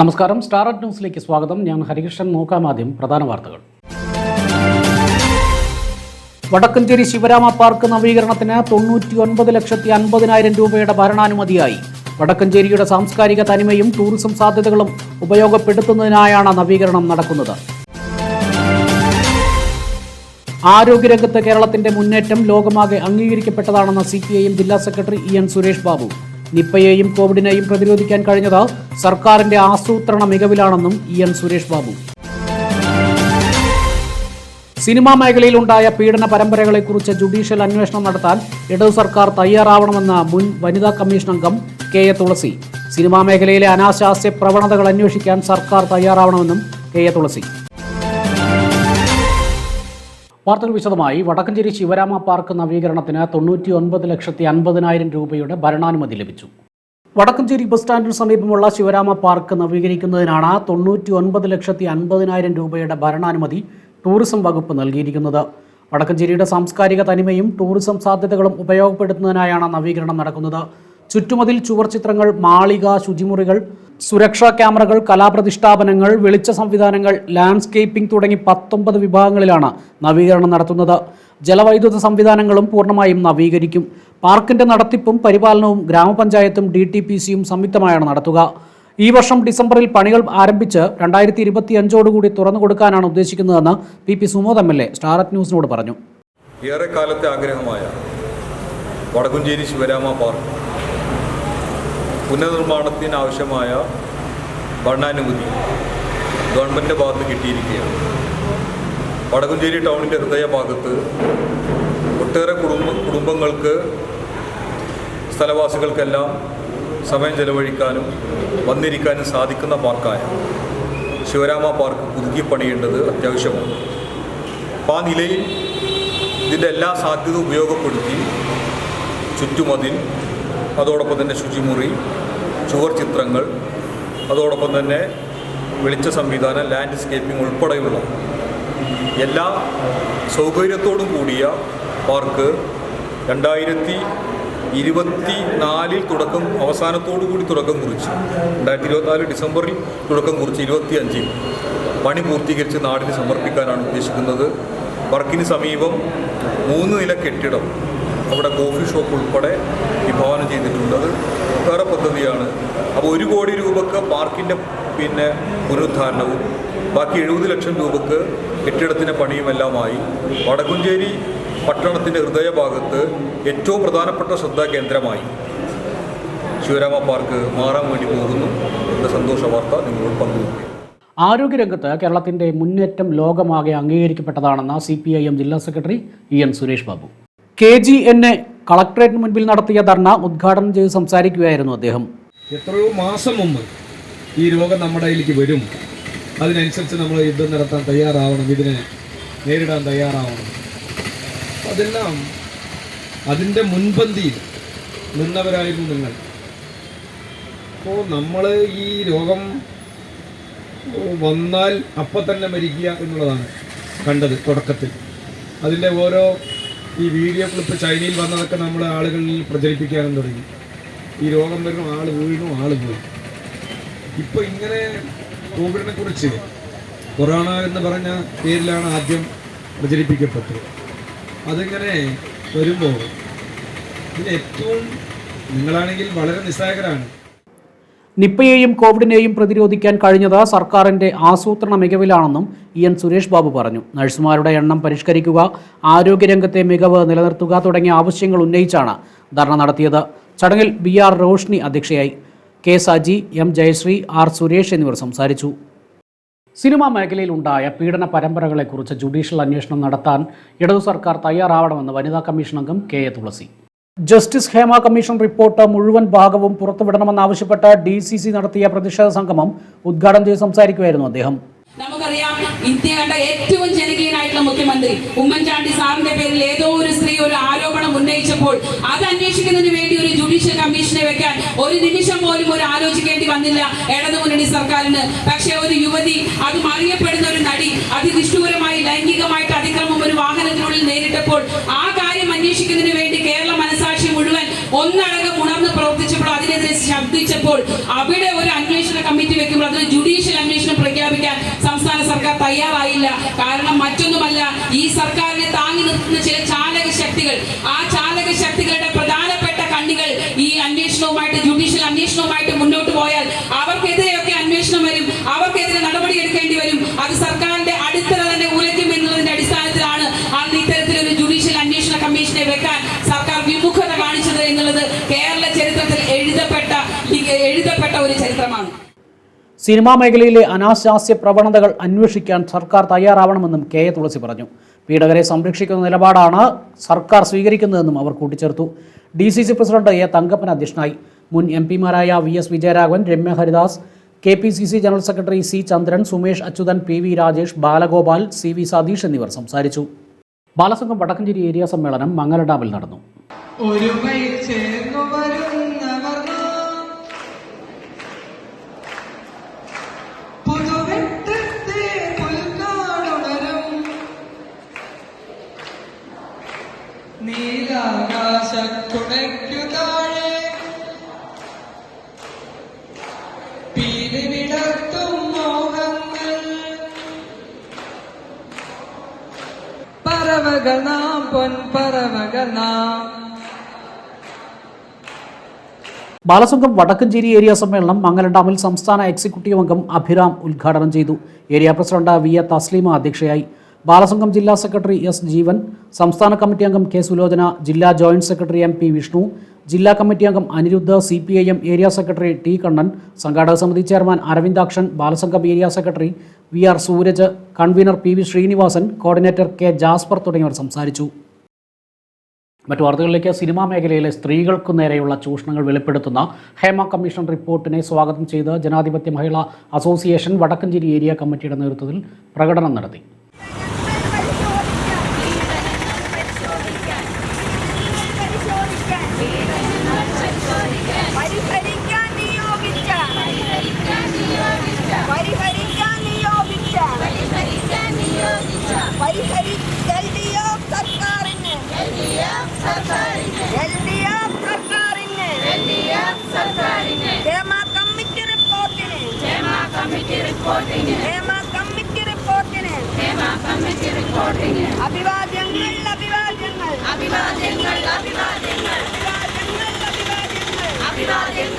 നമസ്കാരം. സ്റ്റാർ ന്യൂസിലേക്ക് സ്വാഗതം. ഞാൻ ഹരികൃഷ്ണൻ. നോക്കാം ആദ്യം പ്രധാന വാർത്തകൾ. വടക്കഞ്ചേരി ശിവരാമ പാർക്ക് നവീകരണത്തിന് തൊണ്ണൂറ്റി ഒൻപത് ലക്ഷത്തി അൻപതിനായിരം രൂപയുടെ ഭരണാനുമതിയായി. വടക്കഞ്ചേരിയുടെ സാംസ്കാരിക തനിമയും ടൂറിസം സാധ്യതകളും ഉപയോഗപ്പെടുത്തുന്നതിനായാണ് നവീകരണം നടക്കുന്നത്. ആരോഗ്യരംഗത്ത് കേരളത്തിന്റെ മുന്നേറ്റം ലോകമാകെ അംഗീകരിക്കപ്പെട്ടതാണെന്ന് സി ജില്ലാ secretary E N Suresh Babu. നിപ്പയെയും കോവിഡിനെയും പ്രതിരോധിക്കാൻ കഴിഞ്ഞത് സർക്കാരിന്റെ ആസൂത്രണ മികവിലാണെന്നും E N Suresh Babu. Cinema മേഖലയിലുണ്ടായ പീഡന പരമ്പരകളെക്കുറിച്ച് ജുഡീഷ്യൽ അന്വേഷണം നടത്താൻ ഇടതു സർക്കാർ തയ്യാറാവണമെന്ന മുൻ വനിതാ കമ്മീഷൻ അംഗം കെ എ തുളസി. സിനിമാ മേഖലയിലെ അനാശാസ്യ പ്രവണതകൾ അന്വേഷിക്കാൻ സർക്കാർ തയ്യാറാവണമെന്നും കെ എ തുളസി. വാർത്തകൾ വിശദമായി. വടക്കഞ്ചേരി ശിവരാമ പാർക്ക് നവീകരണത്തിന് തൊണ്ണൂറ്റി ഒൻപത് ലക്ഷത്തി അൻപതിനായിരം രൂപയുടെ ഭരണാനുമതി ലഭിച്ചു. വടക്കഞ്ചേരി ബസ് സ്റ്റാൻഡിന് സമീപമുള്ള ശിവരാമ പാർക്ക് നവീകരിക്കുന്നതിനാണ് തൊണ്ണൂറ്റി ഒൻപത് ലക്ഷത്തി അൻപതിനായിരം രൂപയുടെ ഭരണാനുമതി ടൂറിസം വകുപ്പ് നൽകിയിരിക്കുന്നത്. വടക്കഞ്ചേരിയുടെ സാംസ്കാരിക തനിമയും ടൂറിസം സാധ്യതകളും ഉപയോഗപ്പെടുത്തുന്നതിനായാണ് നവീകരണം നടക്കുന്നത്. ചുറ്റുമതിൽ ചുവർ ചിത്രങ്ങൾ മാളിക ശുചിമുറികൾ സുരക്ഷാ ക്യാമറകൾ കലാപ്രതിഷ്ഠാപനങ്ങൾ വെളിച്ച സംവിധാനങ്ങൾ ലാൻഡ്സ്കേപ്പിംഗ് തുടങ്ങി പത്തൊമ്പത് വിഭാഗങ്ങളിലാണ് നവീകരണം നടത്തുന്നത്. ജലവൈദ്യുത സംവിധാനങ്ങളും പൂർണമായും നവീകരിക്കും. പാർക്കിന്റെ നടത്തിപ്പും പരിപാലനവും ഗ്രാമപഞ്ചായത്തും ഡി ടി പി സിയും സംയുക്തമായാണ് നടത്തുക. ഈ വർഷം ഡിസംബറിൽ പണികൾ ആരംഭിച്ച് രണ്ടായിരത്തി ഇരുപത്തി അഞ്ചോടുകൂടി തുറന്നു കൊടുക്കാനാണ് ഉദ്ദേശിക്കുന്നതെന്ന് P P Sumod M L A സ്റ്റാററ്റ് ന്യൂസിനോട് പറഞ്ഞു. ഏറെക്കാലത്തെ ആഗ്രഹമായ വടക്കുംചേരി ശിവരാമ പാർക്ക് പുനർനിർമ്മാണത്തിനാവശ്യമായ ഭരണാനുമതി ഗവൺമെന്റിന്റെ ഭാഗത്ത് കിട്ടിയിരിക്കുകയാണ്. വടകുഞ്ചേരി ടൗണിന്റെ ഹൃദയഭാഗത്ത് ഒട്ടേറെ കുടുംബ കുടുംബങ്ങൾക്ക് സ്ഥലവാസികൾക്കെല്ലാം സമയം ചെലവഴിക്കാനും വന്നിരിക്കാനും സാധിക്കുന്ന പാർക്കായ ശിവരാമ പാർക്ക് പുതുക്കി പണിയേണ്ടത് അത്യാവശ്യമാണ്. അപ്പോൾ ആ നിലയിൽ ഇതിന്റെ എല്ലാ സാധ്യത ഉപയോഗപ്പെടുത്തി ചുറ്റുമതിൽ അതോടൊപ്പം തന്നെ ശുചിമുറി ചുവർ ചിത്രങ്ങൾ അതോടൊപ്പം തന്നെ വെളിച്ച സംവിധാനം ലാൻഡ്സ്കേപ്പിംഗ് ഉൾപ്പെടെയുള്ള എല്ലാ സൗകര്യത്തോടും കൂടിയ പാർക്ക് രണ്ടായിരത്തി ഇരുപത്തി നാലിൽ തുടക്കം അവസാനത്തോടു കൂടി തുടക്കം കുറിച്ച് രണ്ടായിരത്തി ഇരുപത്തിനാല് ഡിസംബറിൽ തുടക്കം കുറിച്ച് ഇരുപത്തി അഞ്ചിൽ പണി പൂർത്തീകരിച്ച് നാടിന് സമർപ്പിക്കാനാണ് ഉദ്ദേശിക്കുന്നത്. വർക്കിന് സമീപം മൂന്ന് നില കെട്ടിടം അവിടെ കോഫി ഷോപ്പ് ഉൾപ്പെടെ വിഭാവനം ചെയ്തിട്ടുണ്ട് അത് വേറെ പദ്ധതിയാണ്. അപ്പോൾ ഒരു കോടി രൂപക്ക് പാർക്കിന്റെ പിന്നെ പുനരുദ്ധാരണവും ബാക്കി എഴുപത് ലക്ഷം രൂപക്ക് കെട്ടിടത്തിന്റെ പണിയുമെല്ലാമായി വടക്കുംചേരി പട്ടണത്തിന്റെ ഹൃദയഭാഗത്ത് ഏറ്റവും പ്രധാനപ്പെട്ട ശ്രദ്ധാ കേന്ദ്രമായി ശിവരാമ പാർക്ക് മാറാൻ വേണ്ടി പോകുന്നു എന്ന സന്തോഷ വാർത്ത നിങ്ങളോട് പങ്കുവയ്ക്കുക ആരോഗ്യരംഗത്ത് കേരളത്തിന്റെ മുന്നേറ്റം ലോകമാകെ അംഗീകരിക്കപ്പെട്ടതാണെന്ന് സി പി ഐ എം ജില്ലാ secretary E N Suresh Babu. K G N A കളക്ടറേറ്റിന് മുൻപിൽ നടത്തിയ ധർണ ഉദ്ഘാടനം ചെയ്ത് സംസാരിക്കുകയായിരുന്നു അദ്ദേഹം. എത്രയോ മാസം മുമ്പ് ഈ രോഗം നമ്മുടെ കയ്യിലേക്ക് വരും. അതിനനുസരിച്ച് നമ്മൾ യുദ്ധം നടത്താൻ തയ്യാറാവണം ഇതിനെ നേരിടാൻ തയ്യാറാവണം. അതെല്ലാം അതിന്റെ മുൻപന്തിയിൽ നിന്നവരായിരുന്നു നിങ്ങൾ. അപ്പോൾ നമ്മൾ ഈ രോഗം വന്നാൽ അപ്പം തന്നെ മരിക്കുക എന്നുള്ളതാണ് കണ്ടത് തുടക്കത്തിൽ. അതിന്റെ ഓരോ ഈ വീഡിയോ ക്ലിപ്പ് ചൈനയിൽ വന്നതൊക്കെ നമ്മൾ ആളുകളിൽ പ്രചരിപ്പിക്കാനും തുടങ്ങി. ഈ രോഗം വരുന്നു ആൾ വീണു ആൾ പോയി. ഇപ്പോൾ ഇങ്ങനെ കോവിഡിനെ കുറിച്ച് കൊറോണ എന്ന് പറഞ്ഞ പേരിലാണ് ആദ്യം പ്രചരിപ്പിക്കപ്പെട്ടത്. അതിങ്ങനെ വരുമ്പോൾ ഇതിന് ഏറ്റവും നിങ്ങളാണെങ്കിൽ വളരെ നിസ്സഹായകരാണ് നിപ്പയെയും കോവിഡിനെയും പ്രതിരോധിക്കാൻ കഴിഞ്ഞത് സർക്കാരിന്റെ ആസൂത്രണ മികവിലാണെന്നും ഇ എൻ സുരേഷ് ബാബു പറഞ്ഞു. നഴ്സുമാരുടെ എണ്ണം പരിഷ്കരിക്കുക ആരോഗ്യരംഗത്തെ മികവ് നിലനിർത്തുക തുടങ്ങിയ ആവശ്യങ്ങൾ ഉന്നയിച്ചാണ് ധർണ നടത്തിയത്. ചടങ്ങിൽ ബി ആർ റോഷ്നി അധ്യക്ഷയായി. K Saji M Jayasree R Suresh എന്നിവർ സംസാരിച്ചു. സിനിമാ മേഖലയിലുണ്ടായ പീഡന പരമ്പരകളെക്കുറിച്ച് ജുഡീഷ്യൽ അന്വേഷണം നടത്താൻ ഇടതു സർക്കാർ തയ്യാറാവണമെന്ന് വനിതാ കമ്മീഷൻ അംഗം K A Thulasi. Justice Hema commission report മുഴുവൻ ഭാഗവും പുറത്തുവിടണമെന്നാവശ്യപ്പെട്ട് ഡി സി സി നടത്തിയ പ്രതിഷേധ സംഗമം ഉദ്ഘാടനം ചെയ്ത് സംസാരിക്കുകയായിരുന്നു അദ്ദേഹം. നമുക്കറിയാം ഇന്ത്യ കണ്ട ഏറ്റവും ജനകീയനായിട്ടുള്ള മുഖ്യമന്ത്രി ഉമ്മൻചാണ്ടി സാറിന്റെ പേരിൽ ഏതോ ഒരു സ്ത്രീ ഒരു ആരോപണം ഉന്നയിച്ചപ്പോൾ അത് അന്വേഷിക്കുന്നതിന് വേണ്ടി ഒരു ജുഡീഷ്യൽ കമ്മീഷനെ വെക്കാൻ ഒരു നിമിഷം പോലും ഒരു ആലോചിക്കേണ്ടി വന്നില്ല ഇടതുമുന്നണി സർക്കാരിന്. പക്ഷേ ഒരു യുവതി കാരണം മറ്റൊന്നുമല്ല ഈ സർക്കാരിനെ താങ്ങി നിർത്തുന്ന ചില ചാലക ശക്തികൾ. ആ ചാലക ശക്തികളുടെ പ്രധാനപ്പെട്ട കണ്ണികൾ ഈ അന്വേഷണവുമായിട്ട് ജുഡീഷ്യൽ അന്വേഷണവുമായിട്ട് മുന്നോട്ട് പോയാൽ അവർക്കെതിരെയൊക്കെ അന്വേഷണം വരും അവർക്കെതിരെ നടപടി എടുക്കേണ്ടി വരും അത് സർക്കാരിന്റെ അടിത്തറ തന്നെ ഉലയ്ക്കും എന്നുള്ളതിന്റെ അടിസ്ഥാനത്തിലാണ് അന്ന് ഇത്തരത്തിലൊരു ജുഡീഷ്യൽ അന്വേഷണ കമ്മീഷനെ വെക്കാൻ സർക്കാർ വിമുഖത കാണിച്ചത് എന്നുള്ളത് കേരള ചരിത്രത്തിൽ എഴുതപ്പെട്ട എഴുതപ്പെട്ട ഒരു ചരിത്രമാണ് സിനിമാ മേഖലയിലെ അനാശാസ്യ പ്രവണതകൾ അന്വേഷിക്കാൻ സർക്കാർ തയ്യാറാവണമെന്നും കെ എ തുളസി പറഞ്ഞു. പീഡകരെ സംരക്ഷിക്കുന്ന നിലപാടാണ് സർക്കാർ സ്വീകരിക്കുന്നതെന്നും അവർ കൂട്ടിച്ചേർത്തു. D C C president A Thankappan അധ്യക്ഷനായി. മുൻ M പിമാരായ V S Vijayaraghavan Ramya Haridas K P C C general secretary C Chandran Sumesh Achuthan P V Rajesh Balagopal C V Satheesh എന്നിവർ സംസാരിച്ചു. ബാലസംഘം വടക്കഞ്ചേരി ഏരിയ സമ്മേളനം മംഗലഡാമിൽ നടന്നു. ഒരു ചേർന്നു നാം ബാലസംഘം വടക്കഞ്ചേരി ഏരിയ സമ്മേളനം മംഗലഡാമിൽ സംസ്ഥാന എക്സിക്യൂട്ടീവ് അംഗം അഭിരാം ഉദ്ഘാടനം ചെയ്തു. Area president V A Thasleema അധ്യക്ഷയായി. ബാലസംഘം ജില്ലാ സെക്രട്ടറി എസ് ജീവൻ സംസ്ഥാന കമ്മിറ്റി അംഗം കെ സുലോചന ജില്ലാ joint secretary M P Vishnu ജില്ലാ കമ്മിറ്റി അംഗം Anirudha C P I M area secretary T Kannan സംഘാടക സമിതി chairman Aravindakshan Balasangham area secretary V R Sooraj convener P V Srinivasan coordinator K Jasper തുടങ്ങിയവർ സംസാരിച്ചു. മറ്റു വാർത്തകളിലേക്ക് സിനിമാ മേഖലയിലെ സ്ത്രീകൾക്കു നേരെയുള്ള ചൂഷണങ്ങൾ വെളിപ്പെടുത്തുന്ന ഹേമ കമ്മീഷൻ റിപ്പോർട്ടിനെ സ്വാഗതം ചെയ്ത് ജനാധിപത്യ മഹിളാ അസോസിയേഷൻ വടക്കഞ്ചേരി ഏരിയ കമ്മിറ്റിയുടെ നേതൃത്വത്തിൽ പ്രകടനം നടത്തി. പരിഹരി എൽ ഡി എഫ് സർക്കാരിന് എൽ ഡി എഫ് സർക്കാരിന് ഹേമ കമ്മിറ്റി റിപ്പോർട്ടിന് ഹേമ കമ്മിറ്റി റിപ്പോർട്ടിന് അഭിവാദ്യങ്ങൾ അഭിവാദ്യങ്ങൾ അഭിവാദ്യങ്ങൾ അഭിവാദ്യങ്ങൾ അഭിവാദ്യങ്ങൾ അഭിവാദ്യങ്ങൾ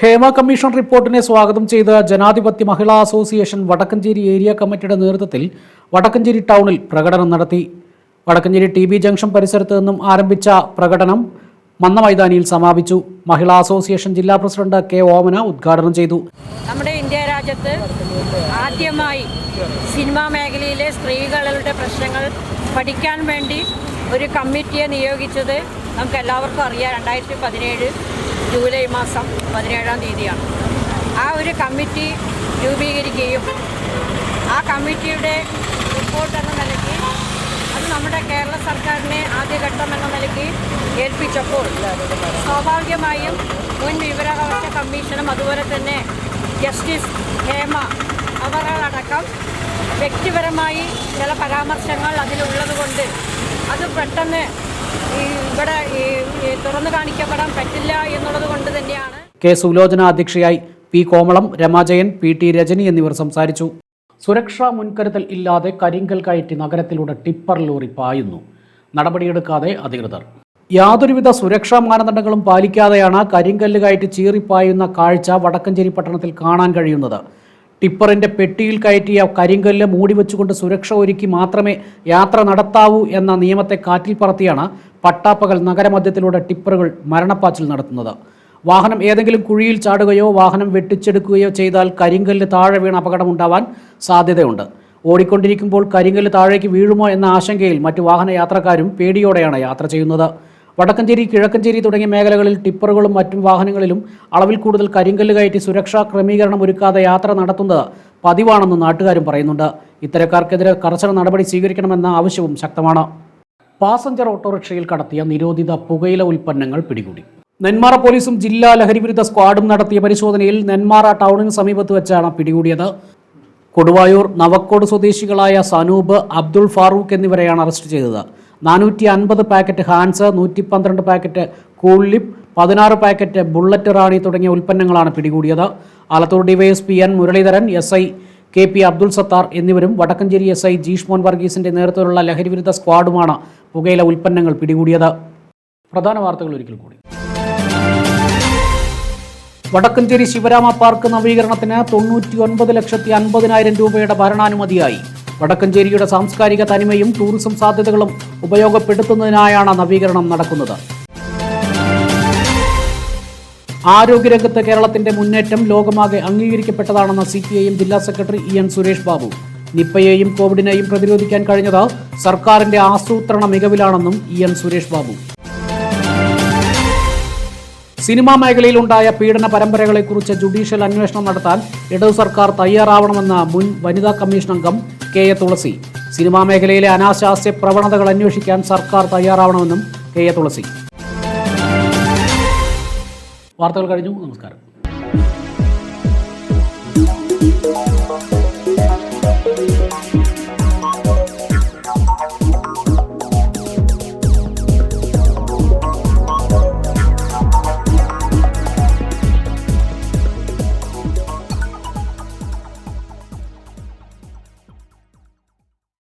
ഹേമ കമ്മീഷൻ റിപ്പോർട്ടിനെ സ്വാഗതം ചെയ്ത് ജനാധിപത്യ മഹിളാ അസോസിയേഷൻ വടക്കഞ്ചേരി ഏരിയ കമ്മിറ്റിയുടെ നേതൃത്വത്തിൽ വടക്കഞ്ചേരി ടൗണിൽ പ്രകടനം നടത്തി. വടക്കഞ്ചേരി ടി ബി ജംഗ്ഷൻ പരിസരത്ത് നിന്നും ആരംഭിച്ച പ്രകടനം മന്ന മൈതാനിയിൽ സമാപിച്ചു. മഹിളാ അസോസിയേഷൻ ജില്ലാ പ്രസിഡന്റ് കെ ഓമന ഉദ്ഘാടനം ചെയ്തു. നമ്മുടെ ഇന്ത്യ രാജ്യത്ത് ആദ്യമായി സിനിമാ മേഖലയിലെ സ്ത്രീകളുടെ പ്രശ്നങ്ങൾ പഠിക്കാൻ വേണ്ടി ഒരു കമ്മിറ്റിയെ നിയോഗിച്ചത് നമുക്ക് എല്ലാവർക്കും അറിയാം. രണ്ടായിരത്തി പതിനേഴ് ജൂലൈ മാസം പതിനേഴാം തീയതിയാണ്. ആ ഒരു കമ്മിറ്റി രൂപീകരിക്കുകയും ആ കമ്മിറ്റിയുടെ റിപ്പോർട്ട് എന്ന നിലയ്ക്ക് അത് നമ്മുടെ കേരള സർക്കാരിനെ ആദ്യഘട്ടം എന്ന നിലയ്ക്ക് ഏൽപ്പിച്ചപ്പോൾ സ്വാഭാവികമായും മുൻ വിവരാവകാശ കമ്മീഷനും അതുപോലെ തന്നെ ജസ്റ്റിസ് ഹേമ അവരടക്കം വ്യക്തിപരമായി ചില പരാമർശങ്ങൾ അതിലുള്ളതുകൊണ്ട് അത് പെട്ടെന്ന് ഇവിടെ ഈ തുറന്നു കാണിക്കപ്പെടാൻ പറ്റില്ല എന്നുള്ളത് കൊണ്ട് തന്നെയാണ്. കെ സുലോചന അധ്യക്ഷയായി P Komalam Ramajayan P T Rajani എന്നിവർ സംസാരിച്ചു. സുരക്ഷാ മുൻകരുതൽ ഇല്ലാതെ കരിങ്കൽ കയറ്റി നഗരത്തിലൂടെ ടിപ്പർ ലോറി പായുന്നു. നടപടിയെടുക്കാതെ അധികൃതർ. യാതൊരുവിധ സുരക്ഷാ മാനദണ്ഡങ്ങളും പാലിക്കാതെയാണ് കരിങ്കല്ല് കയറ്റി ചീറിപ്പായുന്ന കാഴ്ച വടക്കഞ്ചേരി പട്ടണത്തിൽ കാണാൻ കഴിയുന്നത്. ടിപ്പറിന്റെ പെട്ടിയിൽ കയറ്റിയ കരിങ്കല്ല് മൂടി വെച്ചുകൊണ്ട് സുരക്ഷ ഒരുക്കി മാത്രമേ യാത്ര നടത്താവൂ എന്ന നിയമത്തെ കാറ്റിൽ പറത്തിയാണ് പട്ടാപ്പകൽ നഗരമധ്യത്തിലൂടെ ടിപ്പറുകൾ മരണപ്പാച്ചിൽ നടത്തുന്നത്. വാഹനം ഏതെങ്കിലും കുഴിയിൽ ചാടുകയോ വാഹനം വെട്ടിച്ചെടുക്കുകയോ ചെയ്താൽ കരിങ്കല്ല് താഴെ വീണ് അപകടമുണ്ടാവാൻ സാധ്യതയുണ്ട്. ഓടിക്കൊണ്ടിരിക്കുമ്പോൾ കരിങ്കല്ല് താഴേക്ക് വീഴുമോ എന്ന ആശങ്കയിൽ മറ്റു വാഹന യാത്രക്കാരും പേടിയോടെയാണ് യാത്ര ചെയ്യുന്നത്. വടക്കഞ്ചേരി കിഴക്കഞ്ചേരി തുടങ്ങിയ മേഖലകളിൽ ടിപ്പറുകളും മറ്റും വാഹനങ്ങളിലും അളവിൽ കൂടുതൽ കരിങ്കല്ല് കയറ്റി സുരക്ഷാ ക്രമീകരണം ഒരുക്കാതെ യാത്ര നടത്തുന്നത് പതിവാണെന്ന് നാട്ടുകാരും പറയുന്നുണ്ട്. ഇത്തരക്കാർക്കെതിരെ കർശന നടപടി സ്വീകരിക്കണമെന്ന ആവശ്യവും ശക്തമാണ്. പാസഞ്ചർ ഓട്ടോറിക്ഷയിൽ കടത്തിയ നിരോധിത പുകയില ഉൽപ്പന്നങ്ങൾ പിടികൂടി. നെന്മാറ പോലീസും ജില്ലാ ലഹരി വിരുദ്ധ സ്ക്വാഡും നടത്തിയ പരിശോധനയിൽ നെന്മാറ ടൗണിന് സമീപത്ത് വെച്ചാണ് പിടികൂടിയത്. കൊടുവായൂർ നവക്കോട് സ്വദേശികളായ സനൂബ് അബ്ദുൾ ഫാറൂഖ് എന്നിവരെയാണ് അറസ്റ്റ് ചെയ്തത്. നാനൂറ്റി അൻപത് പാക്കറ്റ് ഹാൻസ് നൂറ്റി പന്ത്രണ്ട് പാക്കറ്റ് കൂൾ ലിപ്പ് പതിനാറ് പാക്കറ്റ് ബുള്ളറ്റ് റാണി തുടങ്ങിയ ഉൽപ്പന്നങ്ങളാണ് പിടികൂടിയത്. Alathur DYSP N Muraleedharan S I K P Abdul Sathar എന്നിവരും വടക്കഞ്ചേരി എസ് ഐ ജീഷ് മോൻ വർഗീസിന്റെ നേതൃത്വത്തിലുള്ള ലഹരിവിരുദ്ധ സ്ക്വാഡുമാണ് പുകയില ഉൽപ്പന്നങ്ങൾ പിടികൂടിയത്. പ്രധാന വാർത്തകൾ ഒരിക്കൽ കൂടി. വടക്കഞ്ചേരി ശിവരാമ പാർക്ക് നവീകരണത്തിന് തൊണ്ണൂറ്റി ഒൻപത് ലക്ഷത്തി അൻപതിനായിരം രൂപയുടെ ഭരണാനുമതിയായി. വടക്കഞ്ചേരിയുടെ സാംസ്കാരിക തനിമയും ടൂറിസം സാധ്യതകളും ഉപയോഗപ്പെടുത്തുന്നതിനായാണ് നവീകരണം നടക്കുന്നത്. ആരോഗ്യരംഗത്ത് കേരളത്തിന്റെ മുന്നേറ്റം ലോകമാകെ അംഗീകരിക്കപ്പെട്ടതാണെന്ന് സി പി ഐ എം ജില്ലാ secretary E N Suresh Babu. നിപ്പയെയും കോവിഡിനെയും പ്രതിരോധിക്കാൻ കഴിഞ്ഞത് സർക്കാരിന്റെ ആസൂത്രണ മികവിലാണെന്നും E N Suresh Babu. Cinema മേഖലയിലുണ്ടായ പീഡന പരമ്പരകളെക്കുറിച്ച് ജുഡീഷ്യൽ അന്വേഷണം നടത്താൻ ഇടതു സർക്കാർ തയ്യാറാവണമെന്ന് മുൻ വനിതാ കമ്മീഷൻ അംഗം കെ എ തുളസി. സിനിമാ മേഖലയിലെ അനാശാസ്യ പ്രവണതകൾ അന്വേഷിക്കാൻ സർക്കാർ തയ്യാറാവണമെന്നും കെ എ തുളസി. വാർത്തകൾ കഴിഞ്ഞു. നമസ്കാരം.